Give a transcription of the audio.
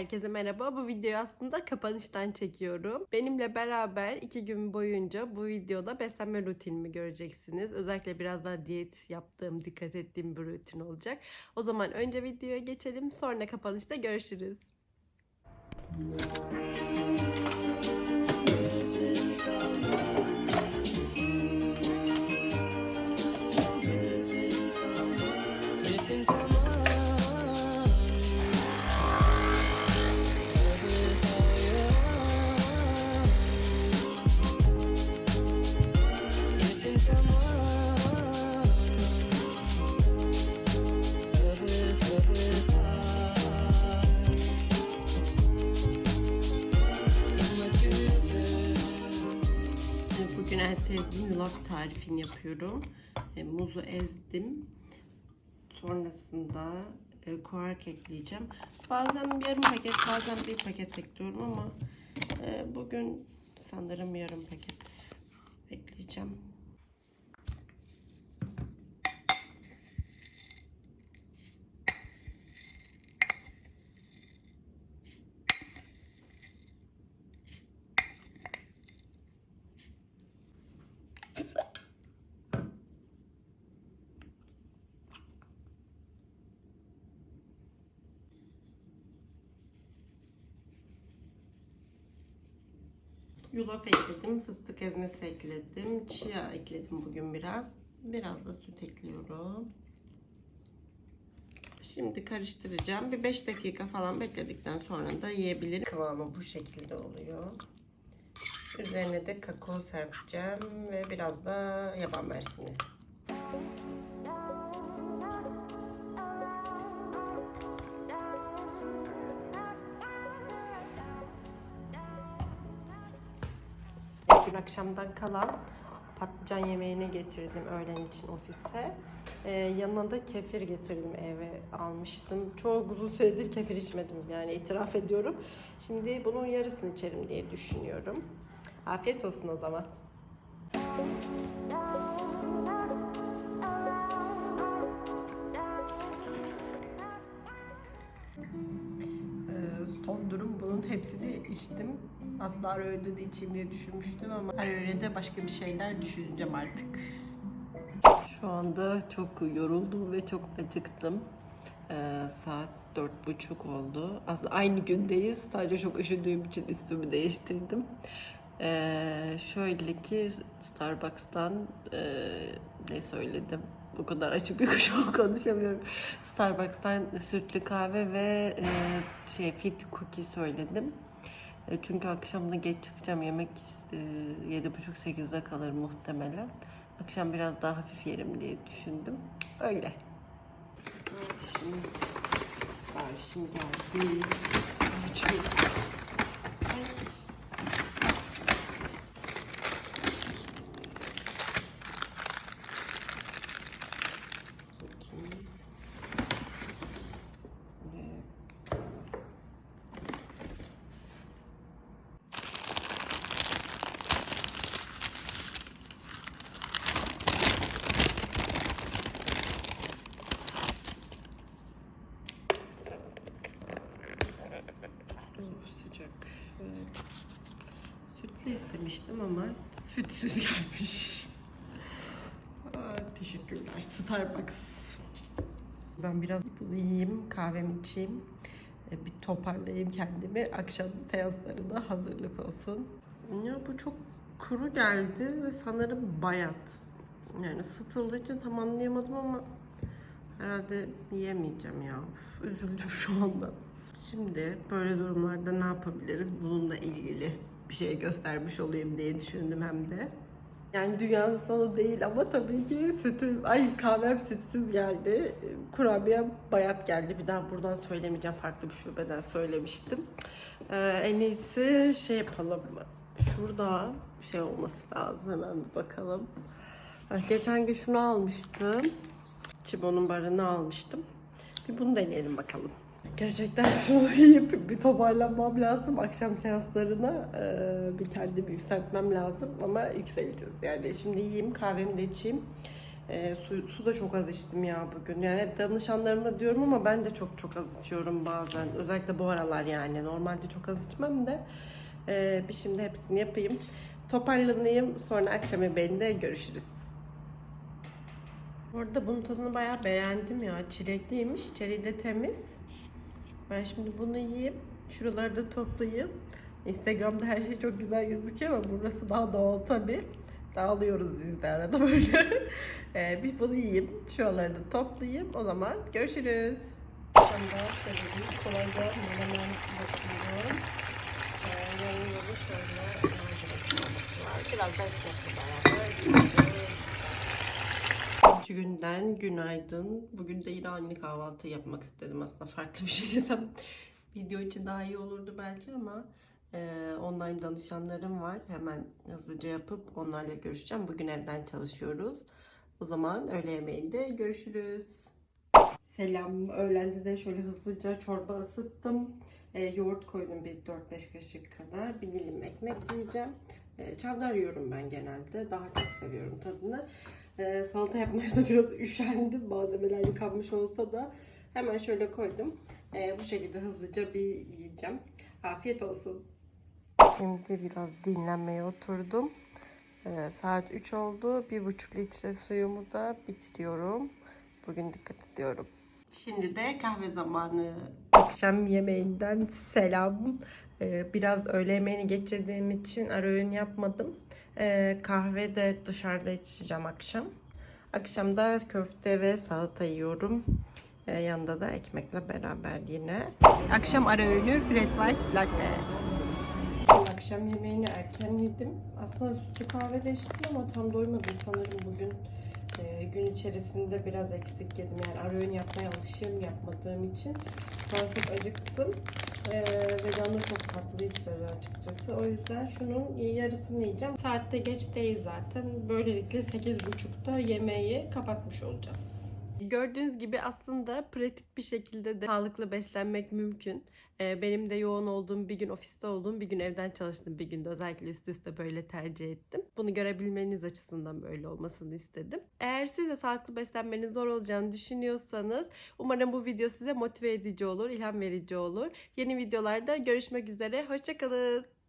Herkese merhaba. Bu videoyu aslında kapanıştan çekiyorum. Benimle beraber iki gün boyunca bu videoda beslenme rutinimi göreceksiniz. Özellikle biraz daha diyet yaptığım, dikkat ettiğim bir rutin olacak. O zaman önce videoya geçelim. Sonra kapanışta görüşürüz. Missing Bugün en sevdiğim yulaf tarifini yapıyorum. E, muzu ezdim. Sonrasında e, kuark ekleyeceğim. Bazen yarım paket, bazen bir paket ekliyorum ama e, bugün sanırım yarım paket ekleyeceğim. Yulaf ekledim, fıstık ezmesi ekledim, chia ekledim bugün biraz. Biraz da süt ekliyorum. Şimdi karıştıracağım. Bir 5 dakika falan bekledikten sonra da yiyebilirim. Kıvamı bu şekilde oluyor. Üzerine de kakao serpeceğim ve biraz da yaban mersini. Dün akşamdan kalan patlıcan yemeğini getirdim öğlen için ofise. Ee, yanına da kefir getirdim eve almıştım. Çok uzun süredir kefir içmedim yani itiraf ediyorum. Şimdi bunun yarısını içerim diye düşünüyorum. Afiyet olsun o zaman. Ee, son durum bunun hepsini içtim. Aslında ara öğünde de içeyim diye düşünmüştüm ama ara öğünde başka bir şeyler düşüneceğim artık. Şu anda çok yoruldum ve çok acıktım. Ee, saat dört buçuk oldu. Aslında aynı gündeyiz. Sadece çok üşüdüğüm için üstümü değiştirdim. Ee, şöyle ki Starbucks'tan e, ne söyledim? Bu kadar açık bir kuşağı konuşamıyorum. Starbucks'tan sütlü kahve ve e, şey fit cookie söyledim. E, çünkü akşam da geç çıkacağım. Yemek e, 7.30-8'de kalır muhtemelen. Akşam biraz daha hafif yerim diye düşündüm. Öyle. Şimdi siparişim geldi. Açıyorum. Ay. Bakayım. Ve Oh, sıcak. Evet. Sütlü istemiştim ama sütsüz gelmiş. Aa, teşekkürler Starbucks. Ben biraz bunu yiyeyim, kahvemi içeyim. e, Bir toparlayayım kendimi. Akşam seanslarına hazırlık olsun. Ya bu çok kuru geldi ve sanırım bayat. Yani ısıtıldığı için tam anlayamadım ama herhalde yiyemeyeceğim ya. Üzüldüm şu anda. Şimdi böyle durumlarda ne yapabiliriz? Bununla ilgili bir şey göstermiş olayım diye düşündüm hem de. Yani dünyanın sonu değil ama tabii ki sütü, ay kahvem sütsüz geldi. Kurabiye bayat geldi. Bir daha buradan söylemeyeceğim. Farklı bir şubeden söylemiştim. Ee, en iyisi şey yapalım. Şurada şey olması lazım. Hemen bir bakalım. Geçen gün şunu almıştım. Çibon'un barını almıştım. Bir bunu deneyelim bakalım. Gerçekten şunu yiyip bir toparlanmam lazım. Akşam seanslarına e, bir kendimi yükseltmem lazım ama yükseleceğiz. Yani şimdi yiyeyim, kahvemi de içeyim. Ee, su, su da çok az içtim ya bugün. Yani hep danışanlarıma diyorum ama ben de çok çok az içiyorum bazen. Özellikle bu aralar yani. Normalde çok az içmem de. Ee, bir şimdi hepsini yapayım. Toparlanayım. Sonra akşam yemeğinde görüşürüz. Bu arada bunun tadını bayağı beğendim ya. Çilekliymiş. İçeriği de temiz. Ben şimdi bunu yiyeyim. Şuraları da toplayayım. Instagram'da her şey çok güzel gözüküyor ama burası daha doğal tabii. Dağılıyoruz biz de arada böyle. ee, bir bunu yiyeyim. Şuraları da toplayayım. O zaman görüşürüz. Kolayca menemen bakıyorum. Ee, yanında da şöyle. Biraz da beraber İkinci günden günaydın. Bugün de yine aynı kahvaltı yapmak istedim. Aslında farklı bir şey yesem video için daha iyi olurdu belki ama e, online danışanlarım var. Hemen hızlıca yapıp onlarla görüşeceğim. Bugün evden çalışıyoruz. O zaman öğle yemeğinde görüşürüz. Selam. Öğlende de şöyle hızlıca çorba ısıttım. E, yoğurt koydum bir 4-5 kaşık kadar. Bir dilim ekmek yiyeceğim. E, çavdar yiyorum ben genelde. Daha çok seviyorum tadını. E, salata yapmaya da biraz üşendim. Malzemeler yıkanmış olsa da hemen şöyle koydum. E, bu şekilde hızlıca bir yiyeceğim. Afiyet olsun. Şimdi biraz dinlenmeye oturdum. E, saat 3 oldu. 1,5 litre suyumu da bitiriyorum. Bugün dikkat ediyorum. Şimdi de kahve zamanı. Akşam yemeğinden selam. Ee, Biraz öğle yemeğini geçirdiğim için ara öğün yapmadım. Ee, Kahve de dışarıda içeceğim akşam. Akşamda köfte ve salata yiyorum. Ee, Yanında da ekmekle beraber yine. Akşam ara öğünü flat white latte. Akşam yemeğini erken yedim. Aslında sütlü kahve de içtim ama tam doymadım sanırım bugün. Gün içerisinde biraz eksik yedim. Yani ara öğün yapmaya alışığım yapmadığım için. An çok acıktım. Ee, ve canım çok tatlı istedi açıkçası. O yüzden şunun yarısını yiyeceğim. Saatte geç değil zaten. Böylelikle 8.30'da yemeği kapatmış olacağız. Gördüğünüz gibi aslında pratik bir şekilde de sağlıklı beslenmek mümkün. Ee, benim de yoğun olduğum bir gün ofiste olduğum bir gün evden çalıştığım bir günde özellikle üst üste böyle tercih ettim. Bunu görebilmeniz açısından böyle olmasını istedim. Eğer siz de sağlıklı beslenmenin zor olacağını düşünüyorsanız umarım bu video size motive edici olur, ilham verici olur. Yeni videolarda görüşmek üzere. Hoşçakalın.